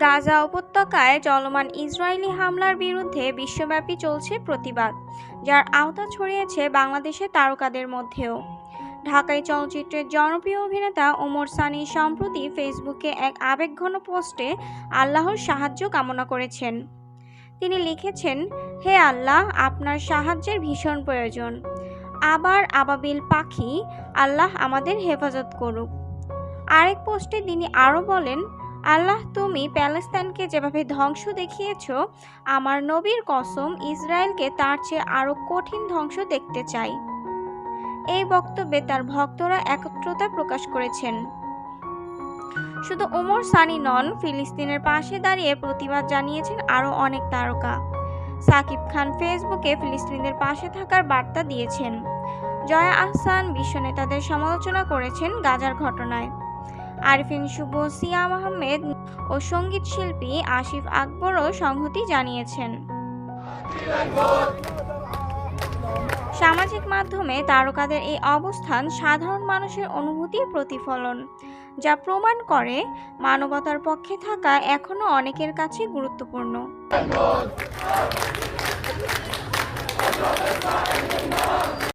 গাজা উপত্যকায় চলমান ইসরায়েলি হামলার বিরুদ্ধে বিশ্বব্যাপী চলছে প্রতিবাদ, যার আওতা ছড়িয়েছে বাংলাদেশের তারকাদের মধ্যেও। ঢাকায় চলচ্চিত্রের জনপ্রিয় অভিনেতা ওমর সানি সম্প্রতি ফেসবুকে এক আবেগঘন পোস্টে আল্লাহর সাহায্য কামনা করেছেন। তিনি লিখেছেন, হে আল্লাহ, আপনার সাহায্যের ভীষণ প্রয়োজন। আবার আবাবিল পাখি, আল্লাহ আমাদের হেফাজত করুক। আরেক পোস্টে তিনি আরও বলেন আল্লাহ, তুমি প্যালেস্তাইনকে যেভাবে ধ্বংস দেখিয়েছ, আমার নবীর কসম ইসরায়েলকে তার চেয়ে আরও কঠিন ধ্বংস দেখতে চাই। এই বক্তব্যে তার ভক্তরা একত্রতা প্রকাশ করেছেন। শুধু ওমর সানি নন, ফিলিস্তিনের পাশে দাঁড়িয়ে প্রতিবাদ জানিয়েছেন আরও অনেক তারকা। সাকিব খান ফেসবুকে ফিলিস্তিনিদের পাশে থাকার বার্তা দিয়েছেন। জয়া আহসান বিশ্ব নেতাদের সমালোচনা করেছেন গাজার ঘটনায়। আরিফিন শুভ, সিয়াম আহমেদ ও সংগীত শিল্পী আসিফ আকবরও সংহতি জানিয়েছেন। সামাজিক মাধ্যমে তারকাদের এই অবস্থান সাধারণ মানুষের অনুভূতির প্রতিফলন, যা প্রমাণ করে মানবতার পক্ষে থাকা এখনও অনেকের কাছে গুরুত্বপূর্ণ।